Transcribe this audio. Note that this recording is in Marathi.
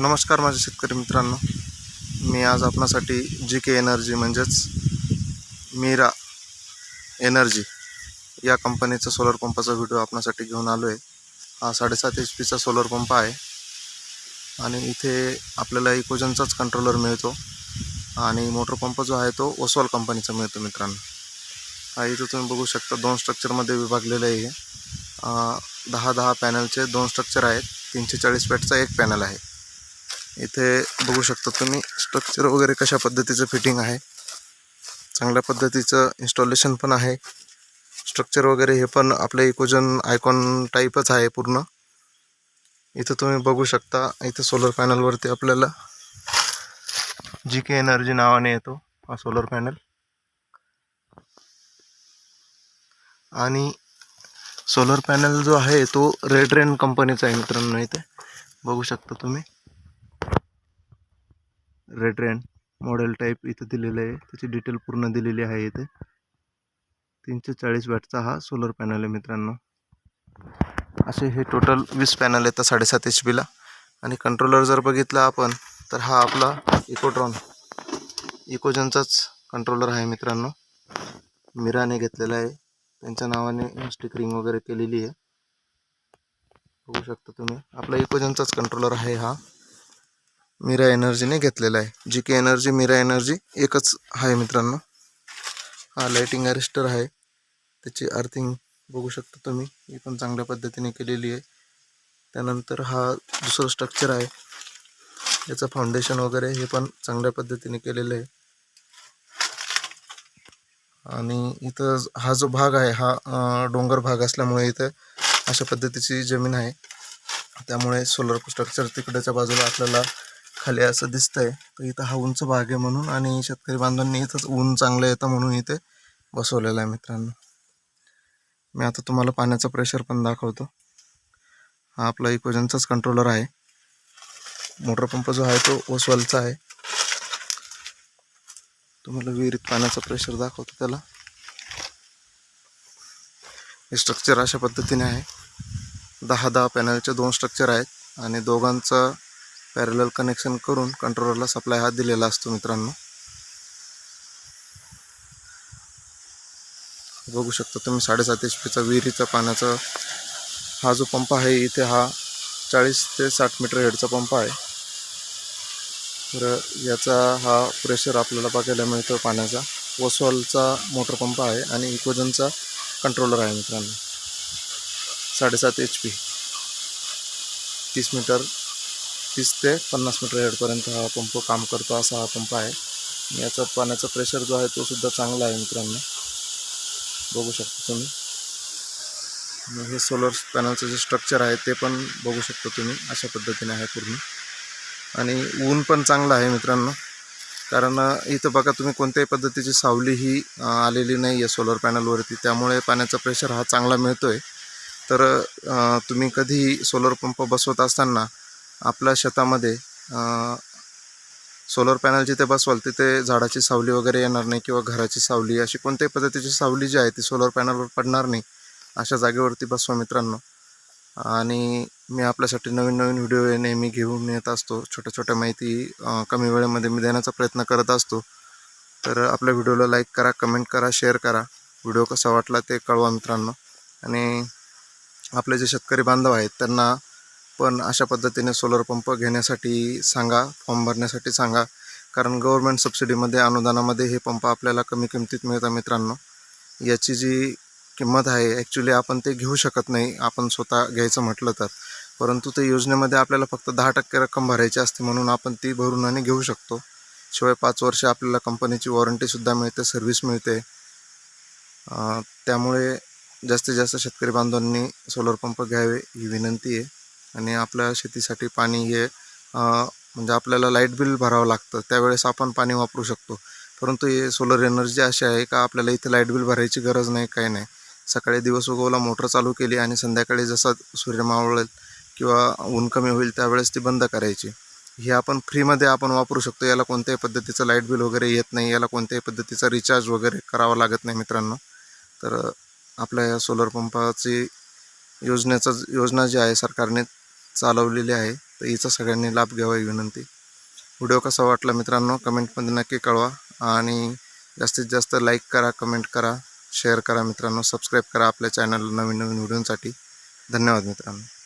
नमस्कार माझे शेतकरी मित्रांनो. मी आज आपणासाठी जी के एनर्जी म्हणजेच मीरा एनर्जी या कंपनीचा सोलर पंपाचा व्हिडिओ आपणासाठी घेऊन आलो आहे हा साडेसात एच पीचा सोलर पंप आहे. आणि इथे आपल्याला इकोजनचाच कंट्रोलर मिळतो. आणि मोटर पंप जो आहे तो ओसवाल कंपनीचा मिळतो मित्रांनो. हा इथं तुम्ही बघू शकता दोन स्ट्रक्चरमध्ये विभागलेलं आहे दहा दहा पॅनलचे दोन स्ट्रक्चर आहेत. तीनशे चाळीस वॅटचा एक पॅनल आहे. इथे बघू शकता तुम्ही स्ट्रक्चर वगैरे कशा पद्धतीचं फिटिंग आहे. चांगल्या पद्धतीचं इन्स्टॉलेशन पण आहे. स्ट्रक्चर वगैरे हे पण आपलं इकोजन आयकॉन टाईपच आहे पूर्ण. इथं तुम्ही बघू शकता इथं सोलर पॅनलवरती आपल्याला जी के एनर्जी नावाने येतो हा सोलर पॅनल आणि सोलर पॅनल जो आहे तो रेड रेन कंपनीचा आहे मित्रांनो इथे. बघू शकता तुम्ही. रेड रेन मॉडेल टाईप इथं दिलेलं आहे. त्याची डिटेल पूर्ण दिलेली आहे इथे. तीनशे चाळीस वॅटचा हा सोलर पॅनल आहे मित्रांनो. असे हे टोटल वीस पॅनल येतात साडेसात एच पीला आणि कंट्रोलर जर बघितला आपण तर हा आपला इकोट्रॉन इकोजनचाच कंट्रोलर आहे मित्रांनो. मिराने घेतलेला आहे. त्यांच्या नावाने स्टिकरिंग वगैरे केलेली आहे. बघू शकता तुम्ही. आपला इकोजनचाच कंट्रोलर आहे हा. मिरा एनर्जीने घेतलेला आहे. G K energy Mira energy एकच आहे मित्रांनो. हा लाइटिंग अरेस्टर आहे. त्याची अर्थिंग बघू शकता तुम्ही. ही पण चांगल्या पद्धतीने केलेली आहे. त्यानंतर हा दुसरं स्ट्रक्चर आहे. याचं फाउंडेशन वगैरे हे पण चांगल्या पद्धतीने केलेलं आहे. आणि इथं हा जो भाग आहे हा डोंगर भाग असल्यामुळे इथं अशा पद्धतीची जमीन आहे. त्यामुळे सोलर स्ट्रक्चर तिकडच्या बाजूला आपल्याला खाली असं दिसतंय. तर इथं हा उंच भाग आहे म्हणून आणि शेतकरी बांधवांनी इथंच ऊन चांगलं येतं म्हणून इथे बसवलेलं आहे मित्रांनो. मी आता तुम्हाला पाण्याचा प्रेशर पण दाखवतो. हा आपला इकोजनचाच कंट्रोलर आहे. मोटर पंप जो आहे तो ओसवालचा आहे. तुम्हाला विहिरीत पाण्याचा प्रेशर दाखवतो त्याला. हे स्ट्रक्चर अशा पद्धतीने आहे. दहा दहा पॅनलचे दोन स्ट्रक्चर आहेत आणि दोघांचं पॅरल कनेक्शन करून कंट्रोलरला सप्लाय हा दिलेला असतो मित्रांनो. बघू शकता तुम्ही साडेसात एच पीचा विहिरीचा पाण्याचा हा जो पंप आहे इथे हा चाळीस ते साठ मीटर हेडचा पंप आहे. तर याचा हा प्रेशर आपल्याला बघायला मिळतो पाण्याचा. वसॉलचा मोटर पंप आहे आणि इकोजनचा कंट्रोलर आहे मित्रांनो. साडेसात एच पी तीस मीटर तीस ते पन्नास मीटर हेडपर्यंत हा पंप काम करतो असा हा पंप आहे. याचा पाण्याचा प्रेशर जो आहे तो सुद्धा चांगला आहे मित्रांनो. बघू शकता तुम्ही. हे सोलर पॅनलचं जे स्ट्रक्चर आहे ते पण बघू शकता तुम्ही. अशा पद्धतीने आहे पूर्ण. आणि ऊन पण चांगलं आहे मित्रांनो. कारण इथं बघा तुम्ही कोणत्याही पद्धतीची सावली ही आलेली नाही आहे सोलर पॅनलवरती. त्यामुळे पाण्याचा प्रेशर हा चांगला मिळतो आहे तर तुम्ही कधीही सोलर पंप बसवत असताना आपल्या शेतामध्ये सोलर पॅनल जिथे बसवाल तिथे झाडाची सावली वगैरे येणार नाही किंवा घराची सावली अशी कोणत्याही पद्धतीची सावली जी आहे ती सोलर पॅनलवर पडणार नाही अशा जागेवरती बसवा मित्रांनो. आणि मी आपल्यासाठी नवीन नवीन व्हिडिओ नेहमी घेऊन येत असतो. छोट्या छोट्या माहिती कमी वेळेमध्ये मी देण्याचा प्रयत्न करत असतो. तर आपल्या व्हिडिओला लाईक करा कमेंट करा शेअर करा. व्हिडिओ कसा वाटला ते कळवा मित्रांनो. आणि आपले जे शेतकरी बांधव आहेत त्यांना पण अशा पद्धतीने सोलर पंप घेण्यासाठी सांगा फॉर्म भरण्यासाठी सांगा. कारण गव्हर्मेंट सबसिडीमध्ये अनुदानामध्ये हे पंप आपल्याला कमी किमतीत मिळतात मित्रांनो. याची जी किंमत आहे ॲक्च्युली आपण ते घेऊ शकत नाही. आपण स्वतः घ्यायचं म्हटलं तर. परंतु ते योजनेमध्ये आपल्याला फक्त दहा टक्के रक्कम भरायची असते म्हणून आपण ती भरून आणि घेऊ शकतो. शिवाय पाच वर्ष आपल्याला कंपनीची वॉरंटीसुद्धा मिळते सर्व्हिस मिळते. त्यामुळे जास्तीत जास्त शेतकरी बांधवांनी सोलर पंप घ्यावे ही विनंती आहे. आणि आपल्या शेतीसाठी पाणी हे म्हणजे आपल्याला लाइट बिल भरावं लागतं. त्यावेळेस आपण पाणी वापरू शकतो. परंतु हे सोलर एनर्जी अशी आहे का आपल्याला इथे लाइट बिल भरायची गरज नाही काही नाही. सकाळी दिवस उगवला मोटर चालू केली आणि संध्याकाळी जसा सूर्य मावळेल किंवा ऊन कमी होईल त्यावेळेस ती बंद करायची. हे आपण फ्रीमध्ये आपण वापरू शकतो. याला कोणत्याही पद्धतीचं लाइट बिल वगैरे येत नाही. याला कोणत्याही पद्धतीचा रिचार्ज वगैरे करावा लागत नाही मित्रांनो. तर आपल्या या सोलर पंपाची योजनेचं योजना जी आहे सरकारने चालवलेली आहे तर हिचा सगळ्यांनी लाभ घ्यावा ही विनंती. व्हिडिओ कसा वाटला मित्रांनो कमेंटमध्ये नक्की कळवा आणि जास्तीत जास्त लाईक करा कमेंट करा शेअर करा मित्रांनो सबस्क्राईब करा आपल्या चॅनलला नवीन नवीन व्हिडिओसाठी. धन्यवाद मित्रांनो.